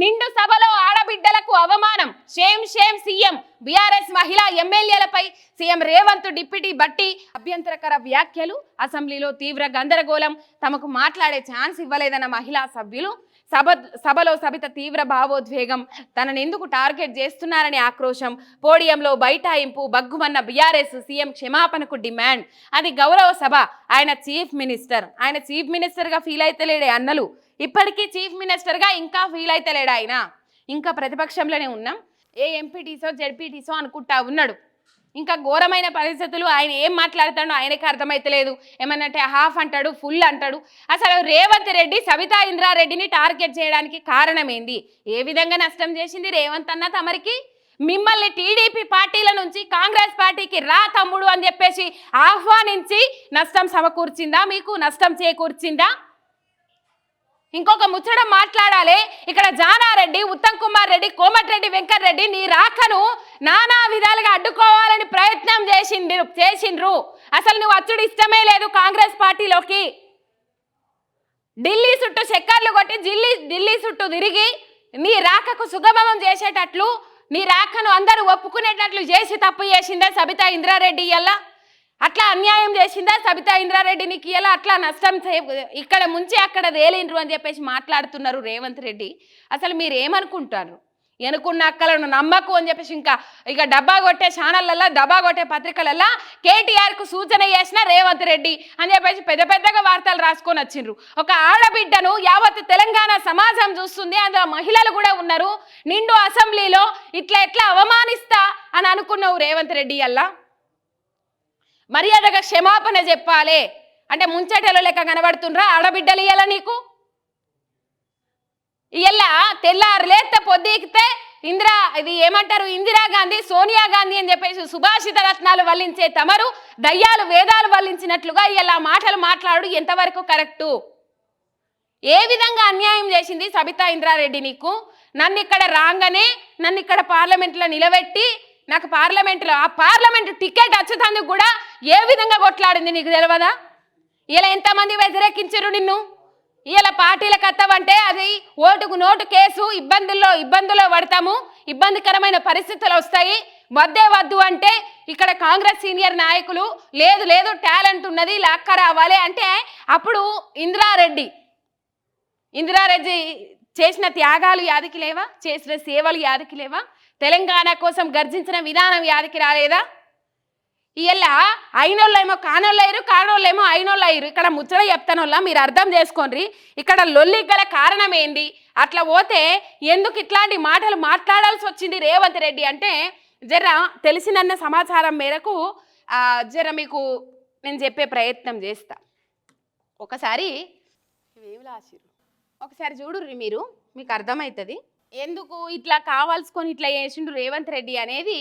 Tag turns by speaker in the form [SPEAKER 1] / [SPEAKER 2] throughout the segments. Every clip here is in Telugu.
[SPEAKER 1] నిండు సభలో ఆడబిడ్డలకు అవమానం. షేమ్ షేమ్ సీఎం బీఆర్ఎస్ మహిళా ఎమ్మెల్యేలపై సీఎం రేవంత్ డిప్యూటీ బట్టి అభ్యంతరకర వ్యాఖ్యలు. అసెంబ్లీలో తీవ్ర గందరగోళం. తమకు మాట్లాడే ఛాన్స్ ఇవ్వలేదన్న మహిళా సభ్యులు. సభ సభలో సబిత తీవ్ర భావోద్వేగం. తనను ఎందుకు టార్గెట్ చేస్తున్నారని ఆక్రోశం. పోడియంలో బైఠాయింపు బగ్గుమన్న బీఆర్ఎస్ సీఎం క్షమాపణకు డిమాండ్. అది గౌరవ సభ. ఆయన చీఫ్ మినిస్టర్. ఆయన చీఫ్ మినిస్టర్గా ఫీల్ అయితలేడే అన్నలు. ఇప్పటికీ చీఫ్ మినిస్టర్గా ఇంకా ఫీల్ అయితలేడు ఆయన. ఇంకా ప్రతిపక్షంలోనే ఉన్నాం. ఏ ఎంపీటీసో జెడ్పీటీసో అనుకుంటా ఉన్నాడు. ఇంకా ఘోరమైన పరిస్థితులు ఆయన ఏం మాట్లాడతాడో ఆయనకి అర్థమైతలేదు ఏమన్నంటే హాఫ్ అంటాడు ఫుల్ అంటాడు. అసలు రేవంత్ రెడ్డి సవితా ఇంద్రారెడ్డిని టార్గెట్ చేయడానికి కారణం ఏంది ఏ విధంగా నష్టం చేసింది రేవంత్ అన్న తమరికి? మిమ్మల్ని టీడీపీ పార్టీల నుంచి కాంగ్రెస్ పార్టీకి రా తమ్ముడు అని చెప్పేసి ఆహ్వానించి నష్టం సమకూర్చిందా? మీకు నష్టం చేకూర్చిందా? ఇంకొక ముచ్చట మాట్లాడాలి. ఇక్కడ జానారెడ్డి ఉత్తమ్ కుమార్ రెడ్డి కోమటిరెడ్డి వెంకటరెడ్డి నీ రాకను నానా విధాలుగా అడ్డుకోవాలని ప్రయత్నం చేసిండ్రు చేసిండ్రు. అసలు నువ్వు అచ్చుడు ఇష్టమే లేదు కాంగ్రెస్ పార్టీలోకి. ఢిల్లీ చుట్టూ చక్కర్లు కొట్టి ఢిల్లీ ఢిల్లీ చుట్టూ తిరిగి నీ రాకకు సుగమం చేసేటట్లు నీ రాకను అందరూ ఒప్పుకునేటట్లు చేసి తప్పు చేసిందే సబితా ఇంద్రారెడ్డి ఇయ్యాల? అట్లా అన్యాయం చేసిందా సబితా ఇంద్రారెడ్డి? నీకు ఇలా అట్లా నష్టం ఇక్కడ ముంచి అక్కడ తేలిండ్రు అని చెప్పేసి మాట్లాడుతున్నారు రేవంత్ రెడ్డి. అసలు మీరు ఏమనుకుంటారు ఎనుకున్న అక్కలను నమ్మకు అని చెప్పేసి ఇంకా ఇక డబ్బా కొట్టే ఛానళ్ళల్లో డబ్బా కొట్టే పత్రికలల్లో కేటీఆర్కు సూచన చేసిన రేవంత్ రెడ్డి అని చెప్పేసి పెద్ద పెద్దగా వార్తలు రాసుకొని వచ్చిండ్రు. ఒక ఆడబిడ్డను యావత్ తెలంగాణ సమాజం చూస్తుంది అందులో మహిళలు కూడా ఉన్నారు. నిండు అసెంబ్లీలో ఇట్లా ఎట్లా అవమానిస్తా అని అనుకున్నావు రేవంత్ రెడ్డి అల్లా? మర్యాదగా క్షమాపణ చెప్పాలి. అంటే ముంచటలో లెక్క కనబడుతుండ్రా ఆడబిడ్డలు ఇయ్యాల నీకు? ఇలా తెల్లారు లేస్తే పొద్దుకితే ఇందిరా ఇది ఏమంటారు ఇందిరా గాంధీ సోనియా గాంధీ అని చెప్పేసి సుభాషిత రత్నాలు వల్లించే తమరు దయ్యాలు వేదాలు వల్లించినట్లుగా ఇలా మాటలు మాట్లాడు ఎంతవరకు కరెక్టు? ఏ విధంగా అన్యాయం చేసింది సబితా ఇంద్రారెడ్డి నీకు? నన్ను ఇక్కడ రాగానే నన్ను ఇక్కడ పార్లమెంట్లో నిలబెట్టి నాకు పార్లమెంట్లో ఆ పార్లమెంట్ టికెట్ వచ్చేటందుకు కూడా ఏ విధంగా కొట్లాడింది నీకు తెలియదా ఇలా ఎంతమంది వ్యతిరేకించారు నిన్ను? ఇలా పార్టీలకు అత్తవంటే అది ఓటుకు నోటు కేసు ఇబ్బందుల్లో ఇబ్బందుల్లో పడతాము ఇబ్బందికరమైన పరిస్థితులు వస్తాయి. వద్దే వద్దు అంటే ఇక్కడ కాంగ్రెస్ సీనియర్ నాయకులు లేదు లేదు టాలెంట్ ఉన్నది లక్క రావాలి అంటే అప్పుడు ఇందిరారెడ్డి ఇందిరారెడ్డి చేసిన త్యాగాలు యాదికి లేవా? చేసిన సేవలు యాదికి లేవా? తెలంగాణ కోసం గర్జించిన విధానం యాదికి రాలేదా? ఇలా అయినోళ్ళేమో కానోళ్ళయ్యారు కానోళ్ళేమో అయినోళ్ళయ్యారు ఇక్కడ ముచ్చట చెప్తానోళ్ళ మీరు అర్థం చేసుకోండి ఇక్కడ లొల్లి గల కారణం ఏంది అట్లా పోతే ఎందుకు ఇట్లాంటి మాటలు మాట్లాడాల్సి వచ్చింది రేవంత్ రెడ్డి అంటే జర తెలిసినన్న సమాచారం మేరకు జర మీకు నేను చెప్పే ప్రయత్నం చేస్తా. ఒకసారి ఇవేమి రాసిరు ఒకసారి చూడుర్రి మీరు మీకు అర్థమవుతుంది ఎందుకు ఇట్లా కావాల్సుకొని ఇట్లా చేసిండు రేవంత్ రెడ్డి అనేది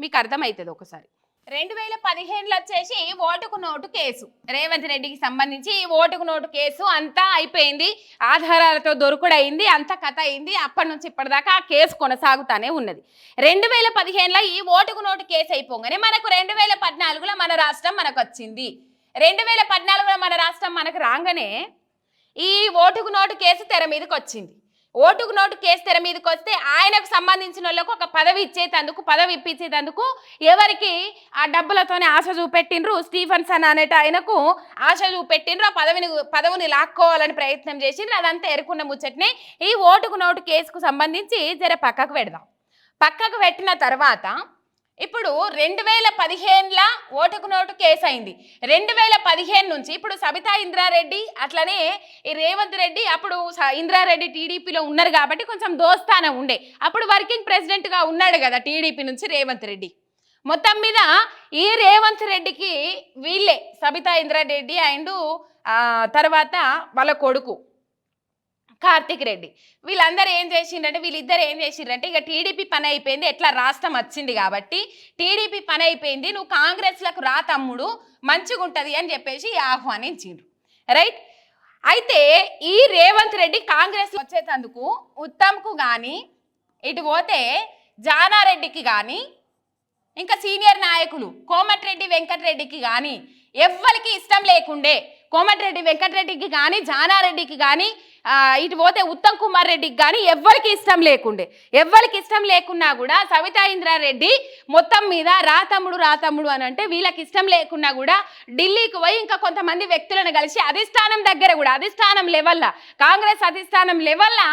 [SPEAKER 1] మీకు అర్థమవుతుంది ఒకసారి. రెండు వేల పదిహేనులో వచ్చేసి ఓటుకు నోటు కేసు. రేవంత్ రెడ్డికి సంబంధించి ఈ ఓటుకు నోటు కేసు అంతా అయిపోయింది. ఆధారాలతో దొరుకుడైంది అంత కథ అయింది అప్పటి నుంచి ఇప్పటిదాకా ఆ కేసు కొనసాగుతానే ఉన్నది. రెండు వేల పదిహేనులో ఈ ఓటుకు నోటు కేసు అయిపోగానే మనకు రెండు వేల పద్నాలుగులో మన రాష్ట్రం మనకు వచ్చింది రెండు వేల పద్నాలుగులో మన రాష్ట్రం మనకు రాగానే ఈ ఓటుకు నోటు కేసు తెర మీదకి వచ్చింది ఓటుకు నోటు కేసు తెర మీదకి వస్తే ఆయనకు సంబంధించిన వాళ్ళకు ఒక పదవి ఇచ్చేటందుకు పదవి ఇప్పించేటందుకు ఎవరికి ఆ డబ్బులతోనే ఆశ చూపెట్టిండ్రు? స్టీఫెన్సన్ అనేట ఆయనకు ఆశ చూపెట్టిండ్రు. ఆ పదవిని పదవిని లాక్కోవాలని ప్రయత్నం చేసిండ్రు. అదంతా ఎరుకున్న ముచ్చట్ని ఈ ఓటుకు నోటు కేసుకు సంబంధించి జర పక్కకు పెడదాం. పక్కకు పెట్టిన తర్వాత ఇప్పుడు రెండు వేల పదిహేనుల ఓటుకు నోటు కేసు అయింది రెండు వేల పదిహేను నుంచి ఇప్పుడు సబితా ఇంద్రారెడ్డి అట్లనే ఈ రేవంత్ రెడ్డి అప్పుడు స- ఇంద్రారెడ్డి టీడీపీలో ఉన్నారు కాబట్టి కొంచెం దోస్తానం ఉండే. అప్పుడు వర్కింగ్ ప్రెసిడెంట్గా ఉన్నాడు కదా టీడీపీ నుంచి రేవంత్ రెడ్డి. మొత్తం మీద ఈ రేవంత్ రెడ్డికి వీళ్ళే సబితా ఇంద్రారెడ్డి అండ్ తర్వాత వాళ్ళ కొడుకు. కార్తిక్ రెడ్డి. వీళ్ళందరూ ఏం చేసిండ్రంటే వీళ్ళిద్దరు ఏం చేసిండ్రంటే ఇక టీడీపీ పని అయిపోయింది ఎట్లా రాష్ట్రం వచ్చింది కాబట్టి టీడీపీ పని అయిపోయింది నువ్వు కాంగ్రెస్లకు రా తమ్ముడు మంచిగా ఉంటుంది అని చెప్పేసి ఆహ్వానించిండ్రు. రైట్? అయితే ఈ రేవంత్ రెడ్డి కాంగ్రెస్ వచ్చేటందుకు ఉత్తమ్కు కానీ ఇటు పోతే జానారెడ్డికి కానీ ఇంకా సీనియర్ నాయకులు కోమటిరెడ్డి వెంకటరెడ్డికి కానీ ఎవ్వరికి ఇష్టం లేకుండే కోమటిరెడ్డి వెంకటరెడ్డికి కానీ జానారెడ్డికి కానీ ఇటు పోతే ఉత్తమ్ కుమార్ రెడ్డికి కానీ ఎవ్వరికి ఇష్టం లేకుండే. ఎవ్వరికి ఇష్టం లేకున్నా కూడా సవితా ఇంద్రారెడ్డి మొత్తం మీద రాతమ్ముడు రాతమ్ముడు రా తమ్ముడు అని అంటే వీళ్ళకి ఇష్టం లేకున్నా కూడా ఢిల్లీకి పోయి ఇంకా కొంతమంది వ్యక్తులను కలిసి అధిష్టానం దగ్గర కూడా అధిష్టానం లెవెల్లా కాంగ్రెస్ అధిష్టానం లెవెల్లా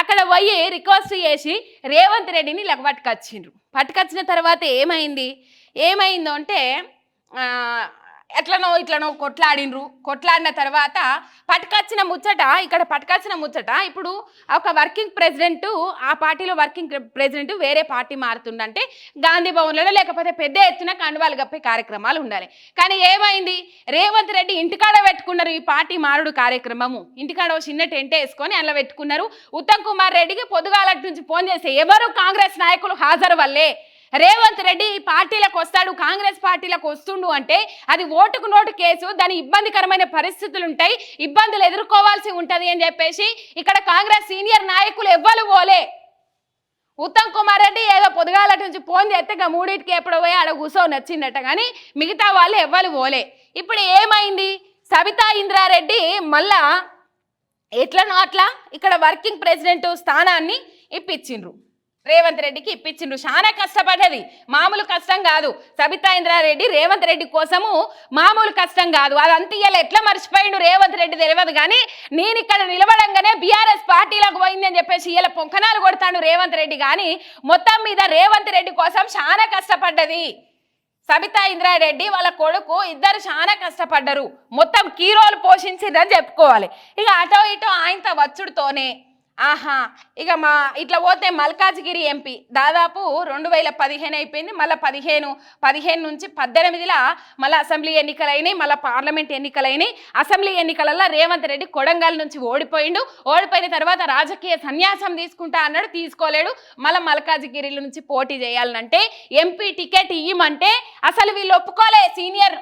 [SPEAKER 1] అక్కడ పోయి రిక్వెస్ట్ చేసి రేవంత్ రెడ్డిని ఇలా పట్టుకొచ్చిండ్రు. పట్టుకొచ్చిన తర్వాత ఏమైంది? ఏమైందో అంటే ఎట్లనో ఇట్లనో కొట్లాడినరు. కొట్లాడిన తర్వాత పట్టుకొచ్చిన ముచ్చట ఇక్కడ పట్టుకొచ్చిన ముచ్చట ఇప్పుడు ఒక వర్కింగ్ ప్రెసిడెంట్ ఆ పార్టీలో వర్కింగ్ ప్రెసిడెంట్ వేరే పార్టీ మారుతుండంటే గాంధీ భవన్లలో లేకపోతే పెద్ద ఎత్తున కండువాలు గప్పే కార్యక్రమాలు ఉండాలి. కానీ ఏమైంది? రేవంత్ రెడ్డి ఇంటికాడ పెట్టుకున్నారు ఈ పార్టీ మారుడు కార్యక్రమము. ఇంటికాడ చిన్న టెంట్ వేసుకొని అందులో పెట్టుకున్నారు. ఉత్తమ్ కుమార్ రెడ్డికి పొద్దుగాలటి నుంచి ఫోన్ చేసి ఎవరు కాంగ్రెస్ నాయకులు హాజరు వల్లే? రేవంత్ రెడ్డి ఈ పార్టీలకు వస్తాడు కాంగ్రెస్ పార్టీలకు వస్తుండు అంటే అది ఓటుకు నోటు కేసు దాని ఇబ్బందికరమైన పరిస్థితులు ఉంటాయి ఇబ్బందులు ఎదుర్కోవాల్సి ఉంటది అని చెప్పేసి ఇక్కడ కాంగ్రెస్ సీనియర్ నాయకులు ఎవ్వరు పోలే. ఉత్తమ్ కుమార్ రెడ్డి ఏదో పొద్దుగాల నుంచి ఫోన్ చేస్తే ఇక మూడింటికి ఎప్పుడు పోయి ఆడ కూసో నచ్చిందట కానీ మిగతా వాళ్ళు ఎవ్వరు పోలే. ఇప్పుడు ఏమైంది? సబితా ఇంద్రారెడ్డి మళ్ళా ఎట్లనో అట్లా ఇక్కడ వర్కింగ్ ప్రెసిడెంట్ స్థానాన్ని ఇప్పించిండ్రు. రేవంత్ రెడ్డికి ఇప్పించిండ్రు చాలా కష్టపడ్డది. మామూలు కష్టం కాదు. సబితా ఇంద్రారెడ్డి రేవంత్ రెడ్డి కోసము మామూలు కష్టం కాదు. అదంతా ఇవాళ ఎట్లా మర్చిపోయిండు రేవంత్ రెడ్డి తెలియదు కానీ నేను ఇక్కడ నిలబడంగానే బీఆర్ఎస్ పార్టీలకు పోయిందని చెప్పేసి ఇలా పొంకనాలు కొడతాడు రేవంత్ రెడ్డి. కానీ మొత్తం మీద రేవంత్ రెడ్డి కోసం చాలా కష్టపడ్డది. సబితా ఇంద్రారెడ్డి వాళ్ళ కొడుకు ఇద్దరు చాలా కష్టపడ్డరు. మొత్తం కీరోలు పోషించిందని చెప్పుకోవాలి. ఇక అటో ఇటో ఆయనతో వచ్చుడుతోనే ఆహా ఇక మా ఇట్లా పోతే మల్కాజ్గిరి ఎంపీ. దాదాపు రెండు వేల పదిహేను అయిపోయింది మళ్ళీ పదిహేను పదిహేను నుంచి పద్దెనిమిదిలో మళ్ళీ అసెంబ్లీ ఎన్నికలైనాయి మళ్ళీ పార్లమెంట్ ఎన్నికలైనాయి. అసెంబ్లీ ఎన్నికలలో రేవంత్ రెడ్డి కొడంగల్ నుంచి ఓడిపోయిండు. ఓడిపోయిన తర్వాత రాజకీయ సన్యాసం తీసుకుంటా అన్నాడు తీసుకోలేడు. మళ్ళీ మల్కాజ్గిరి నుంచి పోటీ చేయాలంటే ఎంపీ టికెట్ ఇయ్యమంటే అసలు వీళ్ళు ఒప్పుకోలే. సీనియర్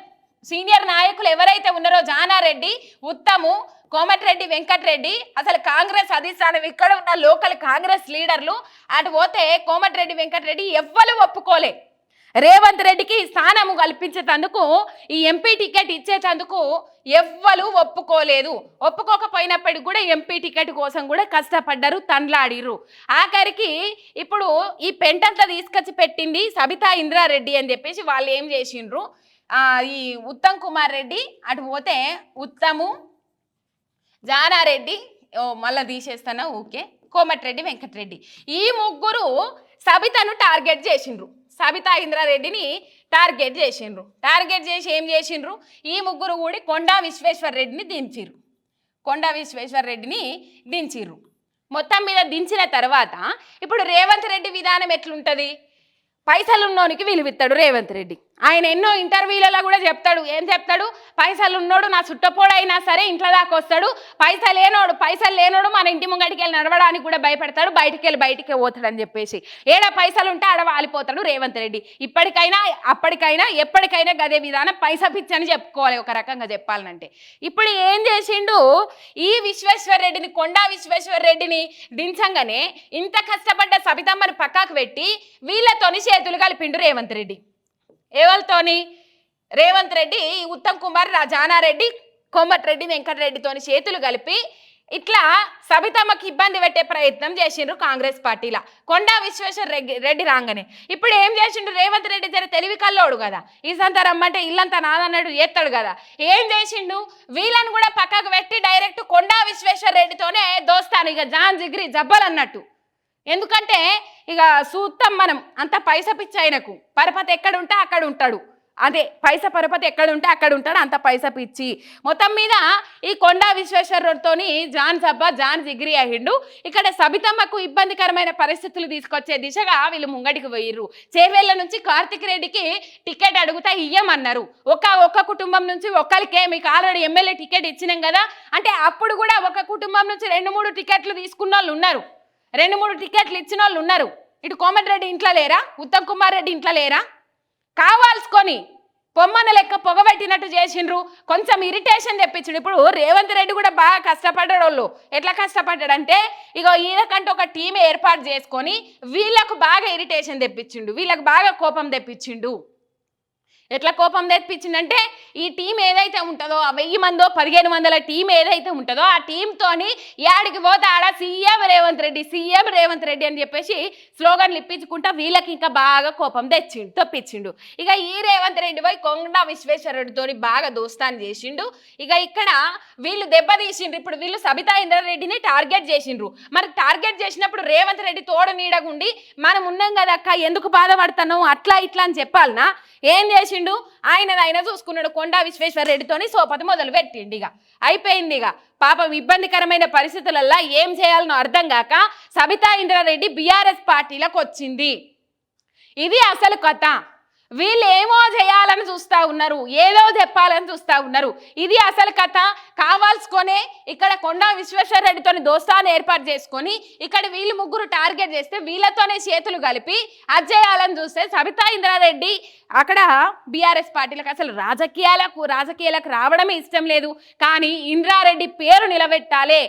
[SPEAKER 1] సీనియర్ నాయకులు ఎవరైతే ఉన్నారో జానారెడ్డి ఉత్తము కోమటిరెడ్డి వెంకటరెడ్డి అసలు కాంగ్రెస్ అధిష్టానం ఇక్కడ ఉన్న లోకల్ కాంగ్రెస్ లీడర్లు అటు పోతే కోమటిరెడ్డి వెంకటరెడ్డి ఎవ్వరు ఒప్పుకోలే. రేవంత్ రెడ్డికి స్థానము కల్పించేటందుకు ఈ ఎంపీ టికెట్ ఇచ్చేటందుకు ఎవ్వరు ఒప్పుకోలేదు. ఒప్పుకోకపోయినప్పటికి కూడా ఎంపీ టికెట్ కోసం కూడా కష్టపడ్డారు తండ్లాడిర్రు. ఆఖరికి ఇప్పుడు ఈ పెంటంతా తీసుకొచ్చి పెట్టింది సబితా ఇంద్రారెడ్డి అని చెప్పేసి వాళ్ళు ఏం చేసిండ్రు? ఈ ఉత్తమ్ కుమార్ రెడ్డి అటు పోతే ఉత్తము జానారెడ్డి ఓ మళ్ళీ తీసేస్తానా? ఓకే. కోమటిరెడ్డి వెంకటరెడ్డి. ఈ ముగ్గురు సబితను టార్గెట్ చేసిండ్రు. సబితా ఇంద్రారెడ్డిని టార్గెట్ చేసిండ్రు. టార్గెట్ చేసి ఏం చేసిండ్రు? ఈ ముగ్గురు కూడి కొండా విశ్వేశ్వర్ రెడ్డిని దించిర్రు. కొండా విశ్వేశ్వర్ రెడ్డిని దించిర్రు. మొత్తం మీద దించిన తర్వాత ఇప్పుడు రేవంత్ రెడ్డి విధానం ఎట్లుంటుంది? పైసలు ఉన్నోనికి విలువిస్తాడు రేవంత్ రెడ్డి. ఆయన ఎన్నో ఇంటర్వ్యూలలో కూడా చెప్తాడు. ఏం చెప్తాడు? పైసలు ఉన్నోడు నా చుట్టపోడైనా సరే ఇంట్లో దాకా వస్తాడు. పైసలు లేనోడు పైసలు లేనోడు మన ఇంటి ముంగడికి వెళ్ళి నడవడానికి కూడా భయపడతాడు. బయటికి వెళ్ళి బయటికే పోతాడు అని చెప్పేసి. ఏడ పైసలు ఉంటే ఆడ వాలిపోతాడు రేవంత్ రెడ్డి. ఇప్పటికైనా అప్పటికైనా ఎప్పటికైనా గదే విధానం పైసా పిచ్చి అని చెప్పుకోవాలి ఒక రకంగా చెప్పాలంటే ఇప్పుడు ఏం చేసిండు? ఈ విశ్వేశ్వర్ రెడ్డిని కొండా విశ్వేశ్వర్ రెడ్డిని దించంగానే ఇంత కష్టపడ్డ సబితమ్మని పక్కకు పెట్టి వీళ్ళతోని చేతులు కలిపిండు రేవంత్ రెడ్డి. ఎవరితోని రేవంత్ రెడ్డి ఉత్తమ్ కుమార్ రాజానారెడ్డి జానారెడ్డి కోమటిరెడ్డి వెంకటరెడ్డితోని చేతులు కలిపి ఇట్లా సబితమ్మకి ఇబ్బంది పెట్టే ప్రయత్నం చేసిండ్రు కాంగ్రెస్ పార్టీలా. కొండా విశ్వేశ్వర రెడ్డి రెడ్డి రాగానే. ఇప్పుడు ఏం చేసిండు రేవంత్ రెడ్డి జర తెలివి కల్లోడు కదా. ఈ సంత రమ్మంటే ఇల్లంతా నాదన్నట్టు చేస్తాడు కదా. ఏం చేసిండు? వీళ్ళని కూడా పక్కకు పెట్టి డైరెక్ట్ కొండా విశ్వేశ్వర రెడ్డితోనే దోస్తాను ఇక జాన్ జిగ్రి జబ్బలు అన్నట్టు ఎందుకంటే ఇక సూత్తం మనం అంత పైస పిచ్చి ఆయనకు. పరపతి ఎక్కడ ఉంటే అక్కడ ఉంటాడు అదే పైస పరపతి ఎక్కడ ఉంటే అక్కడ ఉంటాడు అంత పైస పిచ్చి. మొత్తం మీద ఈ కొండా విశ్వేశ్వరతోని జాన్ సబ్బా జాన్ జిగ్రి అయ్యిండు. ఇక్కడ సబితమ్మకు ఇబ్బందికరమైన పరిస్థితులు తీసుకొచ్చే దిశగా వీళ్ళు ముంగడికి పోయిర్రు. చేవేళ్ళ నుంచి కార్తిక్ రెడ్డికి టికెట్ అడుగుతా ఇయ్యమన్నారు. ఒక ఒక్క కుటుంబం నుంచి ఒకరికే మీకు ఆల్రెడీ ఎమ్మెల్యే టికెట్ ఇచ్చినాం కదా. అంటే అప్పుడు కూడా ఒక కుటుంబం నుంచి రెండు మూడు టికెట్లు తీసుకున్న వాళ్ళు ఉన్నారు. రెండు మూడు టికెట్లు ఇచ్చిన వాళ్ళు ఉన్నారు. ఇటు కోమటిరెడ్డి ఇంట్లో లేరా? ఉత్తమ్ కుమార్ రెడ్డి ఇంట్లో లేరా? కావాల్సుకొని పొమ్మన లెక్క పొగబెట్టినట్టు చేసిండ్రు. కొంచెం ఇరిటేషన్ తెప్పించిండు. ఇప్పుడు రేవంత్ రెడ్డి కూడా బాగా కష్టపడ్డాడు వాళ్ళు ఎట్లా కష్టపడ్డాడంటే ఇగో ఈయనకంటే ఒక టీం ఏర్పాటు చేసుకొని వీళ్ళకు బాగా ఇరిటేషన్ తెప్పించిండు. వీళ్ళకు బాగా కోపం తెప్పించిండు. ఎట్లా కోపం తెప్పించిందంటే ఈ టీం ఏదైతే ఉంటుందో ఆ వెయ్యి మందో పదిహేను వందల టీం ఏదైతే ఉంటుందో ఆ టీంతోని యాడికి పోతే ఆడ సీఎం రేవంత్ రెడ్డి సీఎం రేవంత్ రెడ్డి అని చెప్పేసి స్లోగన్లు ఇప్పించుకుంటా వీళ్ళకి ఇంకా బాగా కోపం తెచ్చిండు తప్పించిండు. ఇక ఈ రేవంత్ రెడ్డి పోయి కొండా విశ్వేశ్వరరెడ్డితో బాగా దోస్తాన్ని చేసిండు. ఇక ఇక్కడ వీళ్ళు దెబ్బతీసిండ్రు ఇప్పుడు వీళ్ళు సబితా ఇంద్రారెడ్డిని టార్గెట్ చేసిండ్రు. మరి టార్గెట్ చేసినప్పుడు రేవంత్ రెడ్డి తోడు నీడగుండి మనం ఉన్నాం కదా అక్క ఎందుకు బాధపడుతున్నాం అట్లా ఇట్లా అని చెప్పాలనా? ఏం చేసిండు ఆయన ఆయన చూసుకున్నాడు కొండా విశ్వేశ్వర రెడ్డితోని సోపతి మొదలు పెట్టిండు ఇక. అయిపోయింది ఇక. పాపం ఇబ్బందికరమైన పరిస్థితులల్లో ఏం చేయాలనో అర్థం కాక సబితా ఇంద్రారెడ్డి బీఆర్ఎస్ పార్టీలకు వచ్చింది. ఇది అసలు కథ. వీళ్ళు ఏమో చేయాలని చూస్తా ఉన్నారు ఏదో చెప్పాలని చూస్తా ఉన్నారు. ఇది అసలు కథ. కావాల్సుకొనే ఇక్కడ కొండా విశ్వేశ్వరరెడ్డితో దోస్తాన్ని ఏర్పాటు చేసుకొని ఇక్కడ వీళ్ళు ముగ్గురు టార్గెట్ చేస్తే వీళ్ళతోనే చేతులు కలిపి అది చేయాలని చూస్తే సబితా ఇంద్రారెడ్డి అక్కడ బీఆర్ఎస్ పార్టీలకు అసలు రాజకీయాలకు రాజకీయాలకు రావడమే ఇష్టం లేదు. కానీ ఇంద్రారెడ్డి పేరు నిలబెట్టాలి.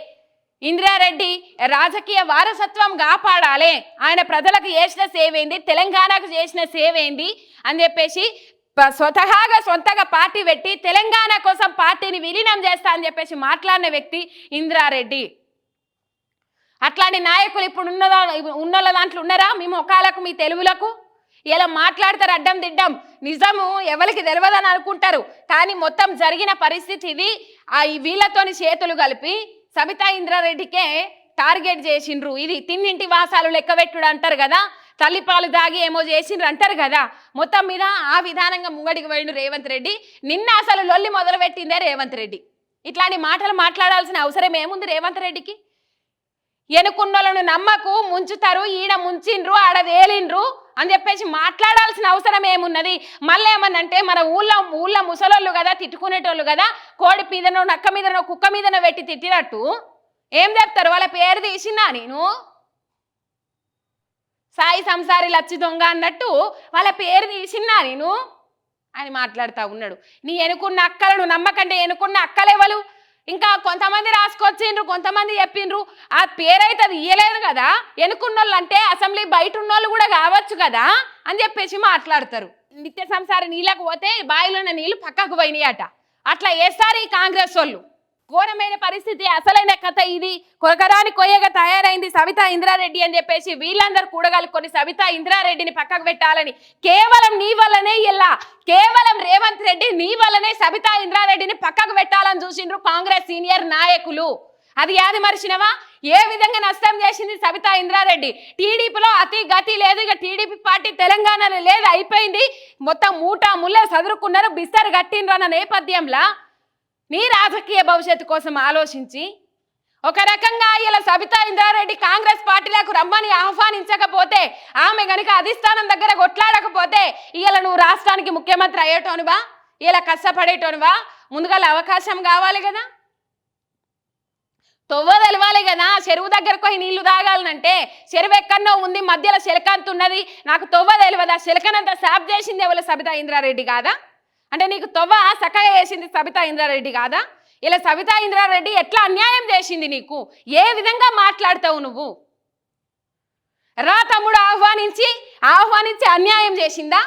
[SPEAKER 1] ఇందిరారెడ్డి రాజకీయ వారసత్వం కాపాడాలి. ఆయన ప్రజలకు చేసిన సేవ ఏంది తెలంగాణకు చేసిన సేవ ఏంది అని చెప్పేసి స్వతహాగా సొంతగా పార్టీ పెట్టి తెలంగాణ కోసం పార్టీని విలీనం చేస్తా అని చెప్పేసి మాట్లాడిన వ్యక్తి ఇందిరారెడ్డి. అట్లాంటి నాయకులు ఇప్పుడు ఉన్నదా ఉన్నోళ్ళ దాంట్లో ఉన్నారా? మీ మొఖాలకు మీ తెలుగులకు? ఇలా మాట్లాడతారు అడ్డం దిడ్డం నిజము ఎవరికి తెలియదని అనుకుంటారు. కానీ మొత్తం జరిగిన పరిస్థితి ఇది. ఆ వీళ్ళతోని చేతులు కలిపి సబితా ఇంద్రారెడ్డికే టార్గెట్ చేసిండ్రు. ఇది తిన్నింటి వాసాలు లెక్కబెట్టుడు అంటారు కదా తల్లిపాలు దాగి ఏమో చేసిండ్రు అంటారు కదా. మొత్తం మీద ఆ విధానంగా ముంగడికి పోయిండు రేవంత్ రెడ్డి. నిన్న అసలు లొల్లి మొదలుపెట్టిందే రేవంత్ రెడ్డి. ఇట్లాంటి మాటలు మాట్లాడాల్సిన అవసరం ఏముంది రేవంత్ రెడ్డికి? ఎనుకున్నోళ్ళను నమ్మకు ముంచుతారు ఈడ ముంచిండ్రు ఆడ వేలిండ్రు అని చెప్పేసి మాట్లాడాల్సిన అవసరం ఏమున్నది? మళ్ళీ ఏమన్నంటే మన ఊళ్ళో ఊళ్ళో ముసలోళ్ళు కదా తిట్టుకునేటోళ్ళు కదా కోడి మీదనో నక్క మీదనో కుక్క మీదనో పెట్టి తిట్టినట్టు ఏం చెప్తారు? వాళ్ళ పేరు తీసినా నేను? సాయి సంసారి లచ్చి దొంగ అన్నట్టు వాళ్ళ పేరు తీసినా నేను? అని మాట్లాడుతూ ఉన్నాడు. నీ ఎనుకున్న అక్కలను నమ్మకంటే ఎనుకున్న అక్కలేవలు? ఇంకా కొంతమంది రాసుకొచ్చిండ్రు కొంతమంది చెప్పిండ్రు. ఆ పేరైతే అది ఇయ్యలేదు కదా? ఎనుకున్నోళ్ళు అంటే అసెంబ్లీ బయట ఉన్నోళ్ళు కూడా కావచ్చు కదా? అని చెప్పేసి మాట్లాడతారు. నిత్య సంసార నీళ్ళకు పోతే బావిలో ఉన్న నీళ్ళు పక్కకు పోయినాయట. అట్లా వేస్తారు ఈ కాంగ్రెస్ వాళ్ళు. ఘోరమైన పరిస్థితి అసలైన కథ ఇది. కొరకరాని కొయ్యగా తయారైంది సవితా ఇంద్రారెడ్డి అని చెప్పేసి వీళ్ళందరూ కూడగలుకొని సవితా ఇంద్రారెడ్డిని పక్కకు పెట్టాలని. కేవలం నీ వల్లనే ఇలా కేవలం రేవంత్ రెడ్డి నీ వల్లనే సబితా ఇంద్రారెడ్డిని పక్కకు పెట్టాలని చూసిండ్రు కాంగ్రెస్ సీనియర్ నాయకులు. అది యాది మరిచినవా? ఏ విధంగా నష్టం చేసింది సబితా ఇంద్రారెడ్డి? టీడీపీలో అతి గతి లేదు. ఇక టీడీపీ పార్టీ తెలంగాణలో లేదు. అయిపోయింది. మొత్తం మూట ముళ్ళ చదురుకున్నారు బిస్తరు కట్టిండ్రు అన్న నేపథ్యంలో నీ రాజకీయ భవిష్యత్తు కోసం ఆలోచించి ఒక రకంగా ఇలా సబితా ఇంద్రారెడ్డి కాంగ్రెస్ పార్టీలకు రమ్మని ఆహ్వానించకపోతే ఆమె గనుక అధిష్టానం దగ్గర కొట్లాడకపోతే ఇలా నువ్వు రాష్ట్రానికి ముఖ్యమంత్రి అయ్యేటోనువా? ఇలా కష్టపడేటోనువా? ముందుగా అవకాశం కావాలి కదా? తొవ్వ తెలవాలి కదా? చెరువు దగ్గరకు పోయి నీళ్ళు తాగాలనంటే చెరువు ఎక్కడో ఉంది మధ్యలో శిలకంత ఉన్నది. నాకు తొవ్వ తెలియదా శిలకనంత సాప్ చేసింది ఎవరు సబితా ఇంద్రారెడ్డి కాదా? అంటే నీకు తొవ్వ చక్కగా చేసింది సబితా ఇంద్రారెడ్డి కాదా? ఇలా సబితా ఇంద్రారెడ్డి ఎట్లా అన్యాయం చేసింది నీకు? ఏ విధంగా మాట్లాడతావు నువ్వు? రా తమ్ముడు ఆహ్వానించి ఆహ్వానించి అన్యాయం చేసిందా?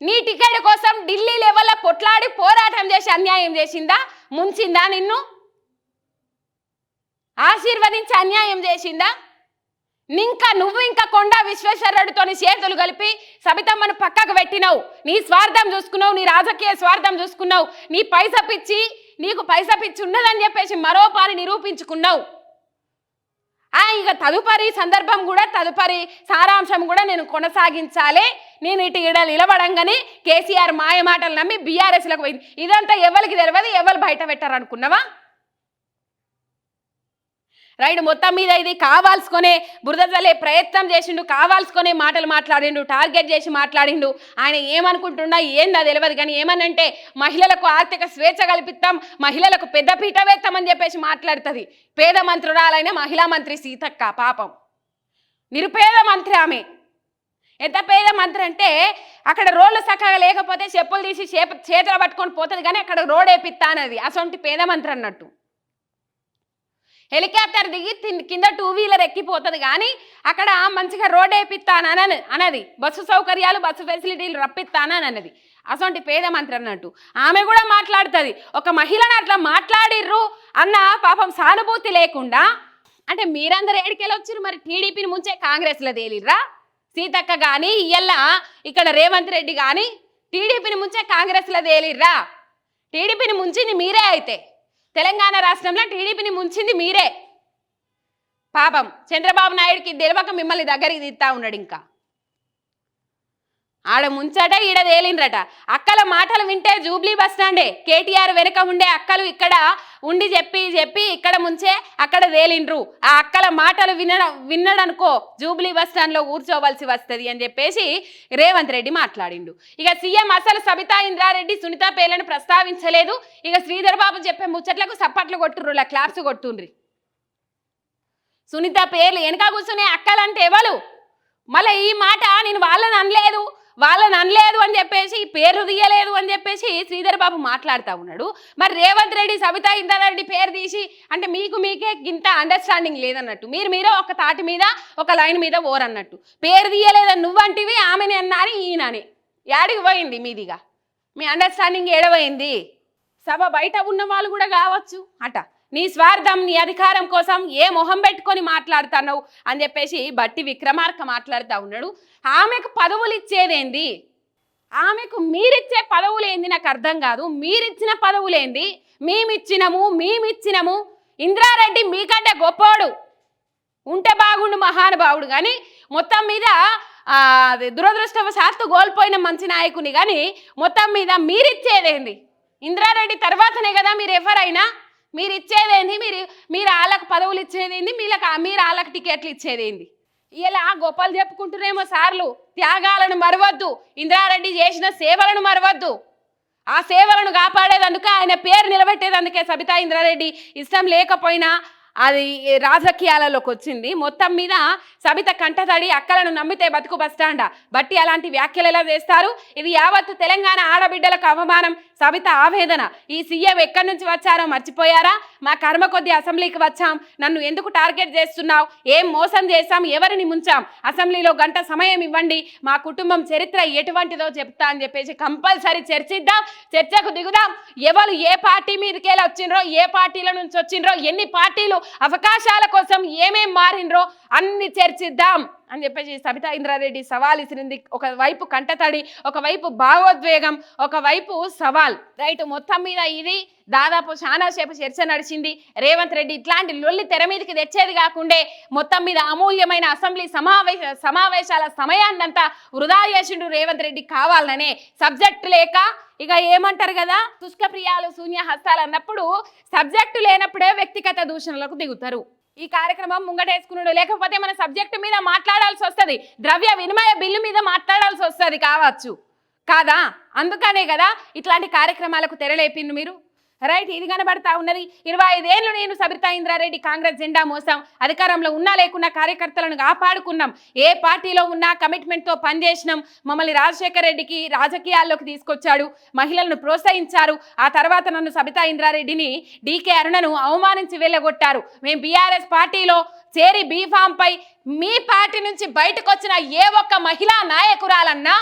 [SPEAKER 1] నీ టికెట్ కోసం ఢిల్లీ లెవెల్లో పొట్లాడి పోరాటం చేసి అన్యాయం చేసిందా? ముంచిందా నిన్ను? ఆశీర్వదించి అన్యాయం చేసిందా? ఇంకా నువ్వు ఇంకా కొండా విశ్వేశ్వరరెడ్డితోని చేతులు కలిపి సబితమ్మను పక్కకు పెట్టినావు. నీ స్వార్థం చూసుకున్నావు నీ రాజకీయ స్వార్థం చూసుకున్నావు. నీ పైస పిచ్చి నీకు పైస పిచ్చి ఉన్నదని చెప్పేసి మరో పారి నిరూపించుకున్నావు. ఆ ఇక తదుపరి సందర్భం కూడా తదుపరి సారాంశం కూడా నేను కొనసాగించాలి. నేను ఇటు ఈడ నిలబడంగానే కేసీఆర్ మాయమాటలు నమ్మి బీఆర్ఎస్లకు పోయింది. ఇదంతా ఎవరికి తెలియదు ఎవరు బయట పెట్టారనుకున్నావా? రైట్ మొత్తం మీద ఇది కావాల్సుకొనే బురద ప్రయత్నం చేసిండు కావాల్సుకొనే మాటలు మాట్లాడిండు టార్గెట్ చేసి మాట్లాడిండు. ఆయన ఏమనుకుంటున్నా ఏందో తెలియదు కానీ ఏమనంటే మహిళలకు ఆర్థిక స్వేచ్ఛ కల్పిస్తాం మహిళలకు పెద్ద పీట వేస్తామని చెప్పేసి మాట్లాడుతుంది. పేద మంత్రురాలైన మహిళా మంత్రి సీతక్క పాపం. నిరుపేద మంత్రి ఆమె. ఎంత పేద మంత్రి అంటే అక్కడ రోడ్లు చక్కగా లేకపోతే చెప్పులు తీసి చేప చేతులు పట్టుకొని పోతుంది కానీ అక్కడ రోడ్ వేపిస్తా అన్నది. అసొంటి పేద మంత్రి అన్నట్టు. హెలికాప్టర్ దిగి కింద టూ వీలర్ ఎక్కిపోతుంది. కానీ అక్కడ మంచిగా రోడ్ వేపిస్తాను అనని అన్నది బస్సు సౌకర్యాలు బస్సు ఫెసిలిటీలు రప్పిస్తానని అన్నది అసొంటి పేద మంత్రి అన్నట్టు ఆమె కూడా మాట్లాడుతుంది. ఒక మహిళను అట్లా మాట్లాడిర్రు అన్న పాపం సానుభూతి లేకుండా అంటే మీరందరూ ఏడికెళ్ళి వచ్చారు మరి టీడీపీని ముంచే కాంగ్రెస్లో తేలిర్రా? సీతక్క కానీ ఇయ్యల్ల ఇక్కడ రేవంత్ రెడ్డి కానీ టీడీపీని ముంచే కాంగ్రెస్లో తేలిర్రా? టీడీపీని ముంచింది మీరే అయితే. తెలంగాణ రాష్ట్రంలో టీడీపీని ముంచింది మీరే. పాపం చంద్రబాబు నాయుడికి తెలియక మిమ్మల్ని దగ్గరికి తీస్తా ఉన్నాడు ఇంకా. ఆడ ముంచట ఈడ తేలిండ్రట. అక్కల మాటలు వింటే జూబ్లీ బస్ స్టాండే. కేటీఆర్ వెనుక ఉండే అక్కలు ఇక్కడ ఉండి చెప్పి చెప్పి ఇక్కడ ముంచే అక్కడ తేలిండ్రు. ఆ అక్కల మాటలు వినడం విన్నడనుకో జూబ్లీ బస్ స్టాండ్లో కూర్చోవలసి వస్తుంది అని చెప్పేసి రేవంత్ రెడ్డి మాట్లాడిండు. ఇక సీఎం అసలు సబితా ఇంద్రారెడ్డి సునీత పేర్లను ప్రస్తావించలేదు. ఇక శ్రీధర్ బాబు చెప్పే ముచ్చట్లకు సప్పట్లు కొట్టుర్రు ఇలా క్లాప్స్ కొట్టుండ్రి సునీత పేర్లు వెనక కూర్చునే అక్కలంటే ఎవరు మళ్ళీ ఈ మాట నేను వాళ్ళని అనలేదు. వాళ్ళని అనలేదు అని చెప్పేసి పేరు తీయలేదు అని చెప్పేసి శ్రీధర్ బాబు మాట్లాడుతూ ఉన్నాడు. మరి రేవంత్ రెడ్డి సబితా ఇంద్రారెడ్డి పేరు తీసి అంటే మీకు మీకే ఇంత అండర్స్టాండింగ్ లేదన్నట్టు. మీరు మీరే ఒక తాటి మీద ఒక లైన్ మీద ఓరన్నట్టు. పేరు తీయలేదని నువ్వంటివి ఆమెని అన్నాని ఈయనని. యాడికి పోయింది మీదిగా? మీ అండర్స్టాండింగ్ ఏడవైంది? సభ బయట ఉన్న వాళ్ళు కూడా కావచ్చు. అట. నీ స్వార్థం నీ అధికారం కోసం ఏ మొహం పెట్టుకొని మాట్లాడుతున్నావు? అని చెప్పేసి బట్టి విక్రమార్క మాట్లాడుతూ ఉన్నాడు. ఆమెకు పదవులు ఇచ్చేదేంది? ఆమెకు మీరిచ్చే పదవులు ఏంది నాకు అర్థం కాదు. మీరిచ్చిన పదవులేంది మేమిచ్చినము మేమిచ్చినము. ఇంద్రారెడ్డి మీకంటే గొప్పోడు. ఉంటే బాగుండు మహానుభావుడు కానీ మొత్తం మీద దురదృష్టవశాత్తు కోల్పోయిన మంచి నాయకుని కానీ మొత్తం మీద మీరిచ్చేదేంది? ఇంద్రారెడ్డి తర్వాతనే కదా మీరు ఎవరైనా మీరు ఇచ్చేదేంది మీరు మీరు వాళ్ళకు పదవులు ఇచ్చేదేంది మీలకు మీరు వాళ్ళకి టికెట్లు ఇచ్చేదేంది ఇలా గొప్పలు చెప్పుకుంటున్నామో సార్లు త్యాగాలను మరవద్దు. ఇందిరారెడ్డి చేసిన సేవలను మరవద్దు. ఆ సేవలను కాపాడేదందుక ఆయన పేరు నిలబెట్టేదందుకే సబితా ఇంద్రారెడ్డి ఇష్టం లేకపోయినా అది రాజకీయాలలోకి వచ్చింది మొత్తం మీద సబిత కంటతడి అక్కలను నమ్మితే బతుకు బస్టాండా. బట్టి అలాంటి వ్యాఖ్యలు ఎలా చేస్తారు? ఇది యావత్తు తెలంగాణ ఆడబిడ్డలకు అవమానం. సబిత ఆవేదన. ఈ సీఎం ఎక్కడి నుంచి వచ్చారో మర్చిపోయారా? మా కర్మ కొద్ది అసెంబ్లీకి వచ్చాం. నన్ను ఎందుకు టార్గెట్ చేస్తున్నావు? ఏం మోసం చేశాం? ఎవరిని ముంచాం? అసెంబ్లీలో గంట సమయం ఇవ్వండి. మా కుటుంబం చరిత్ర ఎటువంటిదో చెప్తా అని చెప్పేసి కంపల్సరీ చర్చిద్దాం. చర్చకు దిగుదాం. ఎవరు ఏ పార్టీ మీదకెళ్ళి వచ్చిండ్రో ఏ పార్టీల నుంచి వచ్చిండ్రో ఎన్ని పార్టీలు అవకాశాల కోసం ఏమేం మారిండ్రో అన్ని చర్చిద్దాం. అని చెప్పేసి సబితా ఇంద్రారెడ్డి సవాల్ ఇసిరింది. ఒకవైపు కంటతడి ఒకవైపు భావోద్వేగం ఒకవైపు సవాల్. రైట్ మొత్తం మీద ఇది దాదాపు చాలాసేపు చర్చ నడిచింది. రేవంత్ రెడ్డి ఇట్లాంటి లొల్లి తెర మీదకి తెచ్చేది కాకుండే మొత్తం మీద అమూల్యమైన అసెంబ్లీ సమావేశ సమావేశాల సమయాన్నంతా వృధా చేసిండు రేవంత్ రెడ్డి కావాలనే సబ్జెక్ట్ లేక ఇక ఏమంటారు కదా తుష్క ప్రియాలు శూన్య హస్తాలు అన్నప్పుడు సబ్జెక్టు లేనప్పుడే వ్యక్తిగత దూషణలకు దిగుతారు. ఈ కార్యక్రమం ముంగటేసుకున్నాడు లేకపోతే మన సబ్జెక్టు మీద మాట్లాడాల్సి వస్తుంది. ద్రవ్య వినిమయ బిల్లు మీద మాట్లాడాల్సి వస్తుంది కావచ్చు. కాదా? అందుకనే కదా ఇట్లాంటి కార్యక్రమాలకు తెరలేపిండు మీరు. రైట్ ఇది కనబడతా ఉన్నది. ఇరవై ఐదేళ్ళు నేను సబితా ఇంద్రారెడ్డి కాంగ్రెస్ జెండా మోసాం. అధికారంలో ఉన్నా లేకున్నా కార్యకర్తలను కాపాడుకున్నాం. ఏ పార్టీలో ఉన్నా కమిట్మెంట్తో పనిచేసినాం. మమ్మల్ని రాజశేఖర్ రెడ్డికి రాజకీయాల్లోకి తీసుకొచ్చాడు. మహిళలను ప్రోత్సహించారు. ఆ తర్వాత నన్ను సబితా ఇంద్రారెడ్డిని డీకే అరుణను అవమానించి వెళ్ళగొట్టారు. మేము బీఆర్ఎస్ పార్టీలో చేరి బీఫామ్ పై మీ పార్టీ నుంచి బయటకు వచ్చిన ఏ ఒక్క మహిళా నాయకురాలన్నా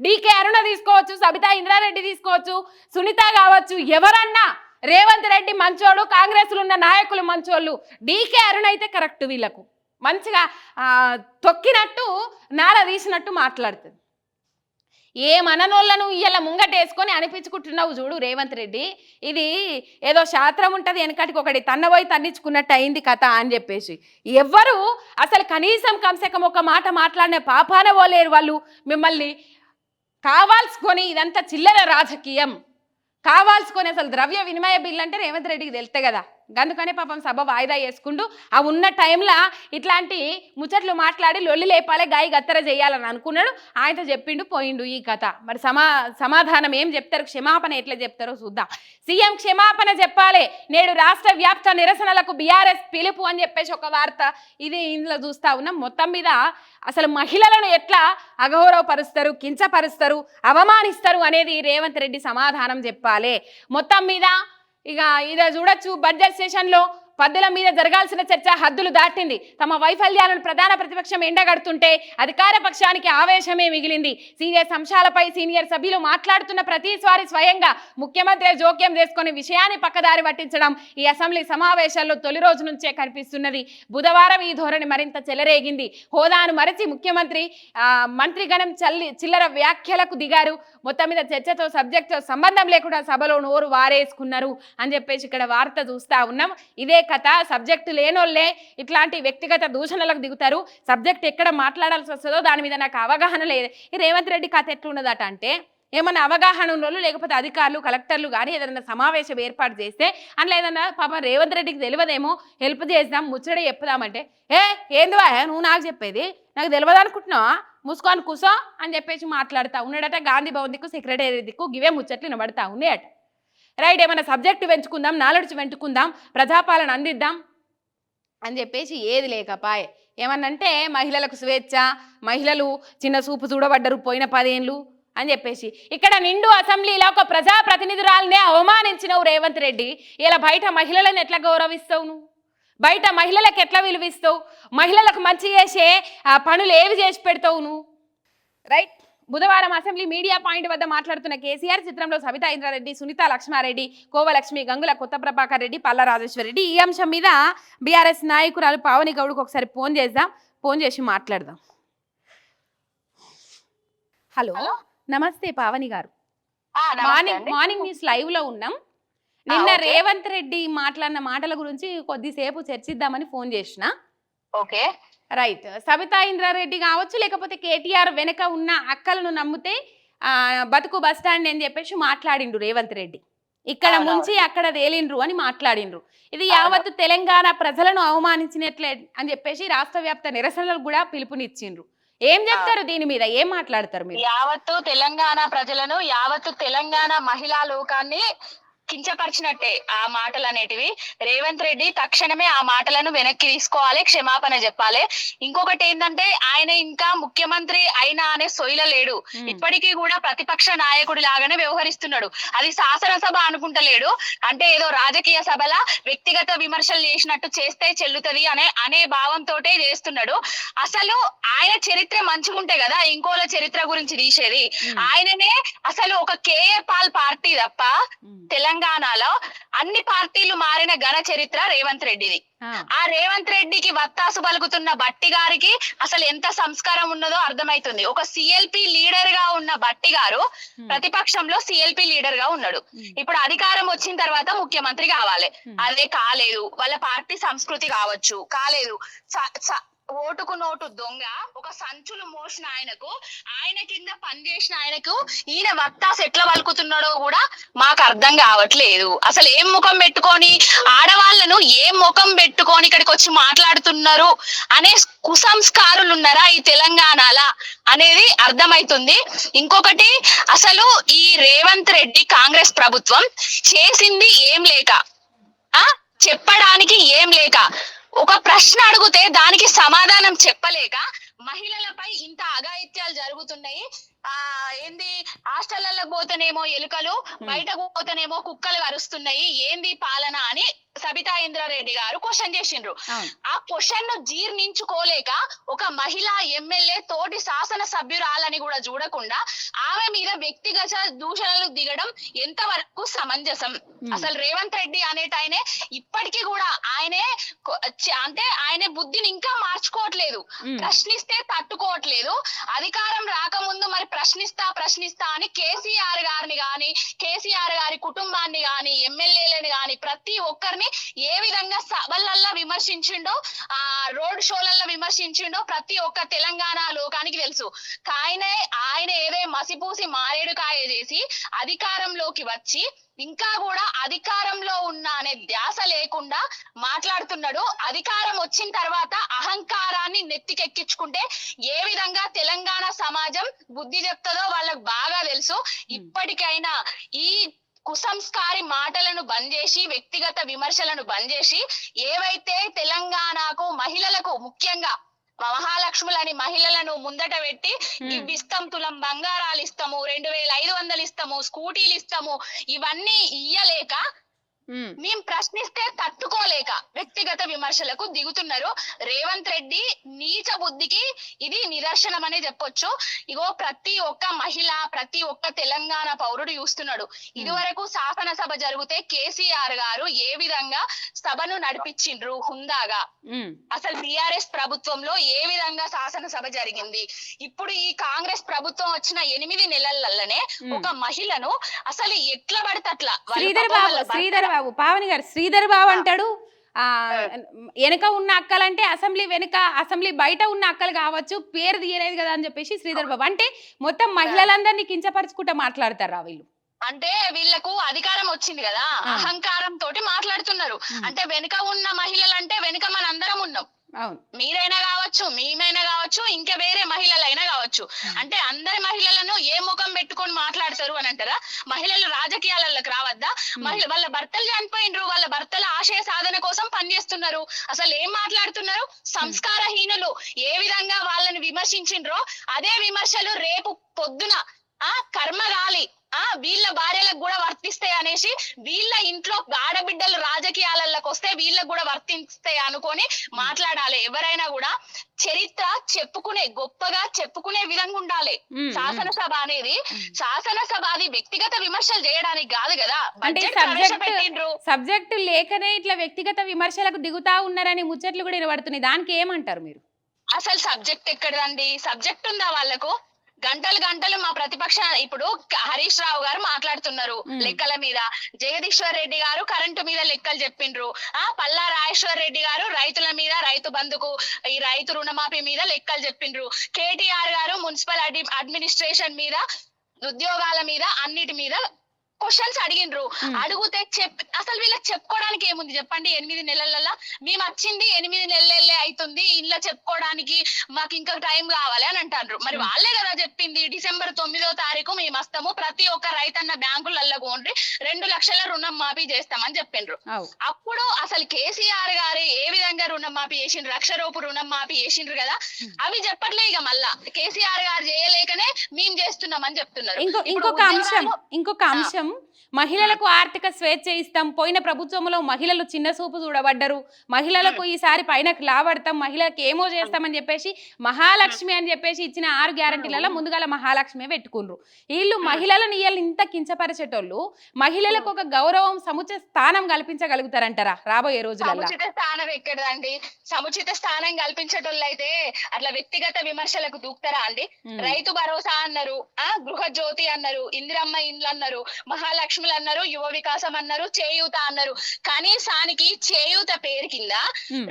[SPEAKER 1] డీకే అరుణ తీసుకోవచ్చు సబితా ఇంద్రారెడ్డి తీసుకోవచ్చు సునీత కావచ్చు ఎవరన్నా రేవంత్ రెడ్డి మంచోడు కాంగ్రెస్లో ఉన్న నాయకులు మంచోళ్ళు. డీకే అరుణ్ అయితే కరెక్ట్ వీళ్ళకు. మంచిగా తొక్కినట్టు నార తీసినట్టు మాట్లాడుతుంది. ఏ మననోళ్ళను ఇయ్యాల ముంగటేసుకొని అనిపించుకుంటున్నావు చూడు రేవంత్ రెడ్డి. ఇది ఏదో శాస్త్రం ఉంటుంది వెనకటికి ఒకటి తన్నబోయి తన్నించుకున్నట్టు అయింది కథ అని చెప్పేసి. ఎవ్వరు అసలు కనీసం కంసకం ఒక మాట మాట్లాడిన పాపాన పోలేరు వాళ్ళు. మిమ్మల్ని కావాల్సుకొని ఇదంతా చిల్లర రాజకీయం. కావాల్సుకొని అసలు ద్రవ్య వినిమయ బిల్లు అంటే రేవంత్ రెడ్డికి తెలుస్తే కదా. అందుకనే పాపం సభ వాయిదా వేసుకుంటూ ఆ ఉన్న టైంలో ఇట్లాంటి ముచ్చట్లు మాట్లాడి లొల్లి లేపాలే గాయ గత్తర చేయాలని అనుకున్నాడు. ఆయనతో చెప్పిండు పోయిండు ఈ కథ. మరి సమా సమాధానం ఏం చెప్తారు? క్షమాపణ ఎట్లా చెప్తారో చూద్దాం. సీఎం క్షమాపణ చెప్పాలి. నేడు రాష్ట్ర వ్యాప్త నిరసనలకు బీఆర్ఎస్ పిలుపు అని చెప్పేసి ఒక వార్త ఇది ఇందులో చూస్తా ఉన్నాం. మొత్తం మీద అసలు మహిళలను ఎట్లా అగౌరవపరుస్తారు కించపరుస్తారు అవమానిస్తారు అనేది రేవంత్ రెడ్డి సమాధానం చెప్పాలి. మొత్తం మీద ఇక ఇదే చూడొచ్చు బడ్జెట్ సెషన్లో పద్దుల మీద జరగాల్సిన చర్చ హద్దులు దాటింది. తమ వైఫల్యాలను ప్రధాన ప్రతిపక్షం ఎండగడుతుంటే అధికార పక్షానికి ఆవేశమే మిగిలింది. సీనియర్ అంశాలపై సీనియర్ సభ్యులు మాట్లాడుతున్న ప్రతిసారి స్వయంగా ముఖ్యమంత్రి జోక్యం చేసుకుని విషయాన్ని పక్కదారి పట్టించడం ఈ అసెంబ్లీ సమావేశాల్లో తొలి రోజు నుంచే కనిపిస్తున్నది. బుధవారం ఈ ధోరణి మరింత చెలరేగింది. హోదాను మరచి ముఖ్యమంత్రి మంత్రిగణం చల్లి చిల్లర వ్యాఖ్యలకు దిగారు. మొత్తం మీద చర్చతో సబ్జెక్ట్తో సంబంధం లేకుండా సభలో నోరు వారేసుకున్నారు అని చెప్పేసి ఇక్కడ వార్త చూస్తా ఉన్నాం. ఇదే కథ సబ్జెక్టు లేనోళ్ళే ఇట్లాంటి వ్యక్తిగత దూషణలకు దిగుతారు. సబ్జెక్ట్ ఎక్కడ మాట్లాడాల్సి వస్తుందో దాని మీద నాకు అవగాహన లేదు. ఈ రేవంత్ రెడ్డి కథ ఎట్లున్నదట అంటే ఏమన్నా అవగాహన ఉన్నోళ్ళు లేకపోతే అధికారులు కలెక్టర్లు కానీ ఏదైనా సమావేశం ఏర్పాటు చేస్తే అందులో ఏదన్నా పాపం రేవంత్ రెడ్డికి తెలియదేమో హెల్ప్ చేద్దాం ముచ్చట చెప్పుదామంటే ఏ ఏందివా నువ్వు నాకు చెప్పేది? నాకు తెలియదు అనుకుంటున్నావా? మూసుకొని కూసో అని చెప్పేసి మాట్లాడుతూ ఉన్నాడట. గాంధీ భవన్ దిక్కు సెక్రటరీ దిక్కు గివే ముచ్చట్లు నిలబడతా ఉన్నాయట. రైట్ ఏమైనా సబ్జెక్ట్ పెంచుకుందాం నాలెడ్జ్ పెంచుకుందాం ప్రజాపాలన అందిద్దాం అని చెప్పేసి ఏది లేకపాయే. ఏమన్నంటే మహిళలకు స్వేచ్ఛ మహిళలు చిన్న చూపు చూడబడ్డరు పోయిన పదేళ్ళు అని చెప్పేసి. ఇక్కడ నిండు అసెంబ్లీలో ఒక ప్రజాప్రతినిధురాలనే అవమానించినవు రేవంత్ రెడ్డి. ఇలా బయట మహిళలను ఎట్లా గౌరవిస్తావు నువ్వు? బయట మహిళలకు ఎట్లా విలువిస్తావు? మహిళలకు మంచి చేసే పనులు ఏవి చేసి పెడతావు నువ్వు? రైట్. బుధవారం అసెంబ్లీ మీడియా పాయింట్ వద్ద మాట్లాడుతున్న కేసీఆర్ చిత్రంలో సవితా ఇంద్రారెడ్డి సునీత లక్ష్మారెడ్డి కోవలక్ష్మి గంగుల కొత్త ప్రభాకర్ రెడ్డి పల్ల రాజేశ్వర రెడ్డి ఈ అంశం మీద బీఆర్ఎస్ నాయకురాలు పావని గౌడ్కి ఒకసారి ఫోన్ చేద్దాం. ఫోన్ చేసి మాట్లాడదాం. హలో. నమస్తే పావని గారు. మార్నింగ్. మార్నింగ్ న్యూస్ లైవ్లో ఉన్నాం. నిన్న. రేవంత్ రెడ్డి మాట్లాడిన మాటల గురించి కొద్దిసేపు చర్చిద్దామని ఫోన్ చేసిన.
[SPEAKER 2] ఓకే.
[SPEAKER 1] రైట్ సబితా ఇంద్రారెడ్డి కావచ్చు లేకపోతే కేటీఆర్ వెనక ఉన్న అక్కలను నమ్మితే ఆ, బతుకు బస్ స్టాండ్ అని చెప్పేసి మాట్లాడిండు రేవంత్ రెడ్డి. ఇక్కడ. ముంచి అక్కడ తేలిండ్రు అని మాట్లాడిండ్రు. ఇది. యావత్తు తెలంగాణ ప్రజలను అవమానించినట్లే అని చెప్పేసి రాష్ట్ర వ్యాప్త నిరసనలకు కూడా పిలుపునిచ్చిండ్రు. ఏం చెప్తారు దీని మీద? ఏం మాట్లాడతారు మీరు?
[SPEAKER 2] యావత్తు తెలంగాణ ప్రజలను యావత్తు తెలంగాణ మహిళా లోకాన్ని కించపరిచినట్టే ఆ మాటలు అనేటివి రేవంత్ రెడ్డి తక్షణమే ఆ మాటలను వెనక్కి తీసుకోవాలి క్షమాపణ చెప్పాలి. ఇంకొకటి ఏంటంటే ఆయన ఇంకా ముఖ్యమంత్రి అయినా అనే సొయిల లేడు. ఇప్పటికీ కూడా ప్రతిపక్ష నాయకుడి లాగానే వ్యవహరిస్తున్నాడు. అది శాసనసభ అనుకుంటలేడు. అంటే ఏదో రాజకీయ సభల వ్యక్తిగత విమర్శలు చేసినట్టు చేస్తే చెల్లుతది అనే అనే భావంతోటే చేస్తున్నాడు. అసలు ఆయన చరిత్ర మంచిగుంటే కదా ఇంకోల చరిత్ర గురించి తీసేది. ఆయననే అసలు ఒక కేఏ పాల్ పార్టీ తప్ప
[SPEAKER 1] ఉమ్.
[SPEAKER 2] తెలంగాణలో అన్ని పార్టీలు మారిన ఘన చరిత్ర రేవంత్ రెడ్డిది.
[SPEAKER 1] ఆ,
[SPEAKER 2] రేవంత్ రెడ్డికి వత్తాసు పలుకుతున్న బట్టి గారికి అసలు ఎంత సంస్కారం ఉన్నదో అర్థమైతుంది. ఒక సిఎల్పి లీడర్గా ఉన్న బట్టి గారు. ప్రతిపక్షంలో సిఎల్పి లీడర్గా ఉన్నాడు. ఇప్పుడు అధికారం వచ్చిన తర్వాత ముఖ్యమంత్రి కావాలి. అదే కాలేదు. వాళ్ళ పార్టీ సంస్కృతి కావచ్చు. కాలేదు. ఓటుకు నోటు దొంగ ఒక సంచులు మోసిన ఆయనకు ఆయన కింద పనిచేసిన ఆయనకు ఈయన వక్తాస్ ఎట్లా పలుకుతున్నాడో కూడా మాకు అర్థం కావట్లేదు. అసలు ఏం ముఖం పెట్టుకొని ఆడవాళ్ళను ఏం ముఖం పెట్టుకొని ఇక్కడికి వచ్చి మాట్లాడుతున్నారు అనే కుసంస్కారులు ఉన్నారా ఈ తెలంగాణల అనేది అర్థమైతుంది. ఇంకొకటి అసలు ఈ రేవంత్ రెడ్డి కాంగ్రెస్ ప్రభుత్వం చేసింది ఏం లేక? ఆ? చెప్పడానికి ఏం లేక? ఒక ప్రశ్న అడిగితే దానికి సమాధానం చెప్పలేక మహిళలపై ఇంత అఘాయిత్యాలు జరుగుతున్నాయి. ఆ ఏంది? హాస్టళ్ళలో పోతేనేమో ఎలుకలు బయటకు పోతేనేమో కుక్కలు అరుస్తున్నాయి. ఏంది పాలన అని సబితా ఇంద్రారెడ్డి గారు క్వశ్చన్ చేసిండ్రు. ఆ క్వశ్చన్ను జీర్ణించుకోలేక ఒక మహిళా ఎమ్మెల్యే తోటి శాసన సభ్యురాలని కూడా చూడకుండా ఆమె మీద వ్యక్తిగత దూషణలు దిగడం ఎంతవరకు సమంజసం. అసలు రేవంత్ రెడ్డి అనేటాయనే ఇప్పటికీ కూడా ఆయనే అంటే ఆయన బుద్ధిని ఇంకా మార్చుకోవట్లేదు. ప్రశ్నిస్తే తట్టుకోవట్లేదు. అధికారం రాకముందు మరి ప్రశ్నిస్తా ప్రశ్నిస్తా అని కేసీఆర్ గారిని గాని కేసీఆర్ గారి కుటుంబాన్ని గాని ఎమ్మెల్యేలని గాని ప్రతి ఒక్కరిని ఏ విధంగా సభలల్లా విమర్శించిండో ఆ రోడ్ షోలల్లో విమర్శించిండో ప్రతి ఒక్క తెలంగాణ లోకానికి తెలుసు. కాయనే ఆయన ఏదే మసిపూసి మారేడుకాయ చేసి అధికారంలోకి వచ్చి ఇంకా కూడా అధికారంలో ఉన్న అనే ధ్యాస లేకుండా మాట్లాడుతున్నాడు. అధికారం వచ్చిన తర్వాత అహంకారాన్ని నెత్తికెక్కించుకుంటే ఏ విధంగా తెలంగాణ సమాజం బుద్ధి చెప్తుందో వాళ్ళకు బాగా తెలుసు. ఇప్పటికైనా ఈ కుసంస్కారి మాటలను బంద్ చేసి వ్యక్తిగత విమర్శలను బంద్ చేసి ఏవైతే తెలంగాణకు మహిళలకు ముఖ్యంగా మహాలక్ష్ములని మహిళలను ముందట పెట్టి ఇవి ఇస్తాం తులం బంగారాలు ఇస్తాము రెండు వేల ఐదు వందలు ఇస్తాము స్కూటీలు ఇస్తాము ఇవన్నీ ఇయ్యలేక మేము ప్రశ్నిస్తే తట్టుకోలేక వ్యక్తిగత విమర్శలకు దిగుతున్నారు. రేవంత్ రెడ్డి నీచ బుద్ధికి ఇది నిదర్శనం అనే చెప్పొచ్చు. ఇగో ప్రతి ఒక్క మహిళ ప్రతి ఒక్క తెలంగాణ పౌరుడు చూస్తున్నాడు. ఇదివరకు శాసనసభ జరిగితే కేసీఆర్ గారు ఏ విధంగా సభను నడిపించిండ్రు హుందాగా? అసలు బీఆర్ఎస్ ప్రభుత్వంలో ఏ విధంగా శాసనసభ జరిగింది? ఇప్పుడు ఈ కాంగ్రెస్ ప్రభుత్వం వచ్చిన ఎనిమిది నెలలల్లనే
[SPEAKER 1] ఉమ్.
[SPEAKER 2] ఒక మహిళను అసలు ఎట్లా పడితే అట్లా
[SPEAKER 1] శ్రీధర్ బాబు శ్రీధర్ పావని గారు శ్రీధర్ బాబు అంటాడు. ఆ వెనక ఉన్న అక్కలంటే అసెంబ్లీ వెనుక అసెంబ్లీ బయట ఉన్న అక్కలు కావచ్చు పేరు తీయలేదు కదా అని చెప్పేసి శ్రీధర్ బాబు. అంటే మొత్తం మహిళలందరినీ కించపరుచుకుంటా మాట్లాడతారా వీళ్ళు?
[SPEAKER 2] అంటే వీళ్ళకు అధికారం వచ్చింది కదా. అహంకారం తోటి మాట్లాడుతున్నారు. అంటే వెనుక ఉన్న మహిళలు అంటే వెనుక మన అందరం ఉన్నాం. మీరైనా కావచ్చు మేమైనా కావచ్చు ఇంకా వేరే మహిళలైనా కావచ్చు. అంటే అందరి మహిళలను ఏ ముఖం పెట్టుకొని మాట్లాడతారు అని అంటారా? మహిళలు రాజకీయాలలోకి రావద్దా? మహిళ వాళ్ళ భర్తలు చనిపోయినరు వాళ్ళ భర్తల ఆశయ సాధన కోసం పనిచేస్తున్నారు. అసలు ఏం మాట్లాడుతున్నారు? సంస్కారహీనులు ఏ విధంగా వాళ్ళని విమర్శించిండ్రో అదే విమర్శలు రేపు పొద్దున ఆ కర్మగాలి ఆ వీళ్ళ భార్యలకు కూడా అనేసి వీళ్ళ ఇంట్లో ఆడబిడ్డలు రాజకీయాలలోకి వస్తే వీళ్ళకు కూడా వర్తిస్తాయి అనుకొని మాట్లాడాలి. ఎవరైనా కూడా చరిత్ర చెప్పుకునే గొప్పగా చెప్పుకునే విధంగా ఉండాలి. శాసనసభ అనేది శాసనసభ అది వ్యక్తిగత విమర్శలు చేయడానికి కాదు కదా.
[SPEAKER 1] సబ్జెక్ట్ లేకనే ఇట్లా వ్యక్తిగత విమర్శలకు దిగుతా ఉన్నారని ముచ్చట్లు కూడా వినబడుతున్నాయి. దానికి ఏమంటారు మీరు?
[SPEAKER 2] అసలు సబ్జెక్ట్ ఎక్కడదండి? సబ్జెక్ట్ ఉందా వాళ్ళకు? గంటలు గంటలు మా ప్రతిపక్ష ఇప్పుడు హరీష్ రావు గారు మాట్లాడుతున్నారు. లెక్కల మీద. జగదీశ్వర్ రెడ్డి గారు కరెంటు మీద లెక్కలు చెప్పిండ్రు. ఆ పల్లా రాజేశ్వర్ రెడ్డి గారు రైతుల మీద రైతు బంధుకు ఈ రైతు రుణమాఫీ మీద లెక్కలు చెప్పిండ్రు. కేటీఆర్ గారు మున్సిపల్ అడ్మి- అడ్మినిస్ట్రేషన్ మీద ఉద్యోగాల మీద అన్నిటి మీద క్వశ్చన్స్ అడిగిండ్రు. అడిగితే చెప్ అసలు వీళ్ళకి చెప్పుకోవడానికి ఏముంది? చెప్పండి ఎనిమిది నెలలలో మేము వచ్చింది ఎనిమిది నెలలే అవుతుంది ఇంట్లో చెప్పుకోవడానికి మాకు ఇంకా టైం కావాలి అని అంటారు మరి వాళ్ళే కదా చెప్పింది డిసెంబర్ తొమ్మిదో తారీఖు మేము వస్తాము ప్రతి ఒక్క రైతన్న బ్యాంకులలో కొండ్రి రెండు లక్షల రుణం మాఫీ చేస్తామని చెప్పిండ్రు. అప్పుడు అసలు కేసీఆర్ గారు ఏ విధంగా రుణం మాఫీ చేసిండ్రు? లక్ష రూపు రుణం మాఫీ చేసిండ్రు కదా? అవి చెప్పట్లే ఇక మళ్ళా. కేసీఆర్ గారు చేయలేకనే మేము చేస్తున్నామని చెప్తున్నారు.
[SPEAKER 1] ఇంకొక అంశం ఇంకొక అంశం. మహిళలకు ఆర్థిక స్వేచ్ఛ ఇస్తాం. పోయిన ప్రభుత్వంలో మహిళలు చిన్న చూపు చూడబడ్డరు. మహిళలకు ఈసారి పైన లాభడతాం మహిళలకు ఏమో చేస్తామని చెప్పేసి మహాలక్ష్మి అని చెప్పేసి ఇచ్చిన ఆరు గ్యారంటీలలో ముందుగాల మహాలక్ష్మి పెట్టుకున్నారు వీళ్ళు మహిళలను ఇవాళ ఇంత కించపరిచేటోళ్ళు మహిళలకు ఒక గౌరవం సముచిత స్థానం కల్పించగలుగుతారంటారా రాబోయే రోజులలో
[SPEAKER 2] సముచిత స్థానం ఎక్కడదండి? సముచిత స్థానం కల్పించేటోళ్ళు అయితే అట్లా వ్యక్తిగత విమర్శలకు దూకుతారా అండి. రైతు భరోసా అన్నారు ఆ గృహ జ్యోతి అన్నారు ఇందిరమ్మ ఇండ్లు అన్నారు మహాలక్ష్ములు అన్నారు యువ వికాసం అన్నారు చేయూత అన్నారు. కనీసానికి చేయూత పేరు కింద.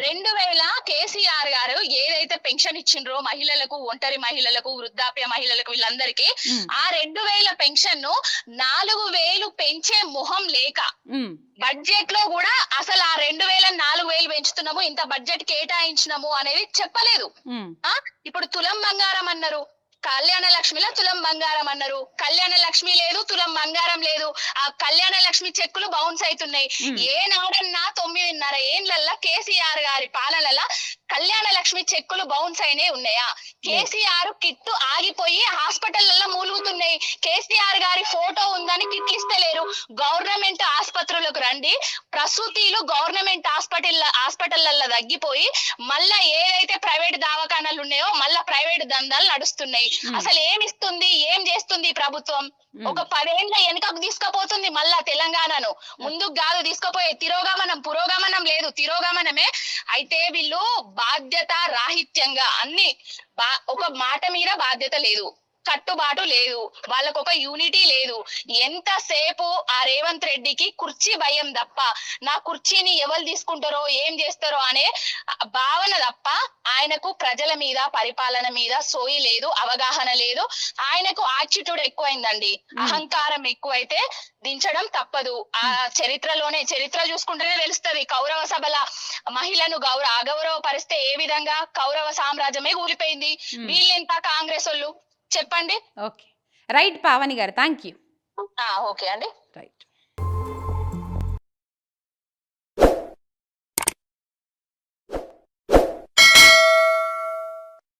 [SPEAKER 2] రెండు వేల కేసీఆర్ గారు ఏదైతే పెన్షన్ ఇచ్చిండ్రో మహిళలకు ఒంటరి మహిళలకు వృద్ధాప్య మహిళలకు వీళ్ళందరికీ. ఆ రెండు వేల పెన్షన్ను నాలుగు వేలు పెంచే మొహం లేక. బడ్జెట్లో కూడా అసలు ఆ రెండు వేల నాలుగు వేలు పెంచుతున్నాము. ఇంత బడ్జెట్ కేటాయించినాము అనేది చెప్పలేదు. ఇప్పుడు తులం బంగారం అన్నారు. కళ్యాణ లక్ష్మిలో తులం బంగారం అన్నారు. కళ్యాణ లక్ష్మి లేదు తులం బంగారం లేదు. ఆ కళ్యాణ లక్ష్మి చెక్కులు బౌన్స్ అవుతున్నాయి. ఏ నాడన్నా తొమ్మిదిన్నర ఏండ్లల్లా కేసీఆర్ గారి పాలనల కళ్యాణ లక్ష్మి చెక్కులు బౌన్స్ అయినాయి ఉన్నాయా? కేసీఆర్ కిట్టు ఆగిపోయి హాస్పిటల్లో మూలుగుతున్నాయి. కేసీఆర్ గారి ఫోటో ఉందని కిట్లు ఇస్తలేరు గవర్నమెంట్ ఆసుపత్రులకు రండి. ప్రసూతిలు గవర్నమెంట్ హాస్పిటల్ హాస్పిటల్లో తగ్గిపోయి మళ్ళా ఏదైతే ప్రైవేట్ దవాఖానాలు ఉన్నాయో మళ్ళా ప్రైవేట్ దందాలు నడుస్తున్నాయి. అసలు ఏం ఇస్తుంది ఏం చేస్తుంది ప్రభుత్వం. ఒక పదేళ్ళ వెనుకకు తీసుకుపోతుంది మళ్ళా తెలంగాణను. ముందుకు కాదు తీసుకుపోయే తిరోగమనం పురోగమనం లేదు. తిరోగమనమే అయితే వీళ్ళు బాధ్యత రాహిత్యంగా అన్ని బా- ఒక మాట మీద బాధ్యత లేదు. కట్టుబాటు లేదు. వాళ్ళకు ఒక యూనిటీ లేదు. ఎంతసేపు ఆ రేవంత్ రెడ్డికి కుర్చీ భయం తప్ప నా కుర్చీని ఎవరు తీసుకుంటారో ఏం చేస్తారో అనే భావన తప్ప ఆయనకు ప్రజల మీద పరిపాలన మీద సోయి లేదు అవగాహన లేదు. ఆయనకు ఆటిట్యూడ్ ఎక్కువైందండి. అహంకారం ఎక్కువైతే దించడం తప్పదు. ఆ చరిత్రలోనే చరిత్ర చూసుకుంటేనే తెలుస్తది. కౌరవ సభల మహిళను గౌరవ అగౌరవపరిస్తే ఏ విధంగా కౌరవ సామ్రాజ్యమే కూలిపోయింది. వీళ్ళెంత కాంగ్రెస్ వాళ్ళు? చెప్పండి.
[SPEAKER 1] ఓకే రైట్ పావని గారు. థ్యాంక్ యూ
[SPEAKER 2] ఓకే అండి.
[SPEAKER 1] రైట్